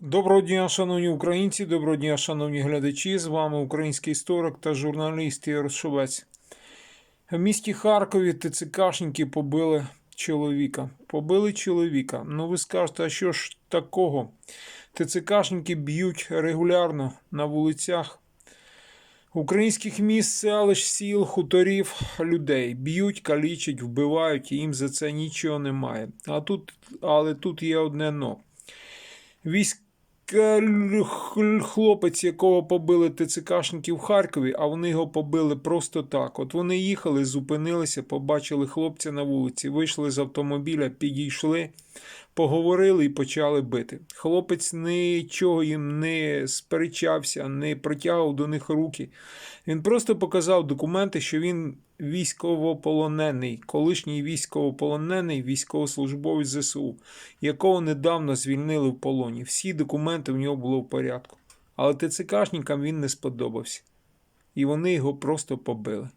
Доброго дня, шановні українці, доброго дня, шановні глядачі. З вами український історик та журналіст Ігор Шовець. В місті Харкові ТЦКшники побили чоловіка. Побили чоловіка. Ну ви скажете, а що ж такого? ТЦКшники б'ють регулярно на вулицях українських міст, селищ, сіл, хуторів людей. Б'ють, калічать, вбивають, і їм за це нічого немає. А тут, але тут є одне но. Військ хлопець, якого побили ТЦКшники в Харкові, а вони його побили просто так. От вони їхали, зупинилися, побачили хлопця на вулиці, вийшли з автомобіля, підійшли, поговорили і почали бити. Хлопець нічого їм не сперечався, не протягував до них руки. Він просто показав документи, що він військовополонений, колишній військовополонений, військовослужбовець ЗСУ, якого недавно звільнили в полоні. Всі документи в нього були в порядку. Але ТЦКшникам він не сподобався. І вони його просто побили.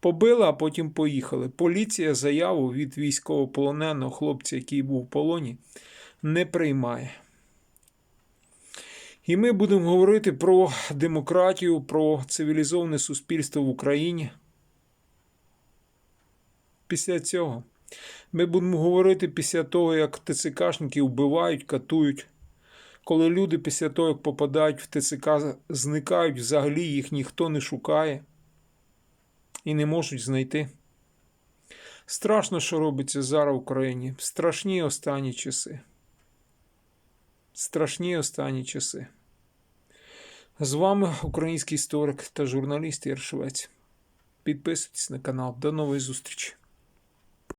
Побили, а потім поїхали. Поліція заяву від військовополоненого хлопця, який був в полоні, не приймає. І ми будемо говорити про демократію, про цивілізоване суспільство в Україні. Після цього ми будемо говорити після того, як ТЦКшники вбивають, катують. Коли люди після того, як попадають в ТЦК, зникають, взагалі їх ніхто не шукає і не можуть знайти. Страшно, що робиться зараз в Україні. Страшні останні часи. Страшні останні часи. З вами український історик та журналіст Єршвець. Підписуйтесь на канал. До нової зустрічі!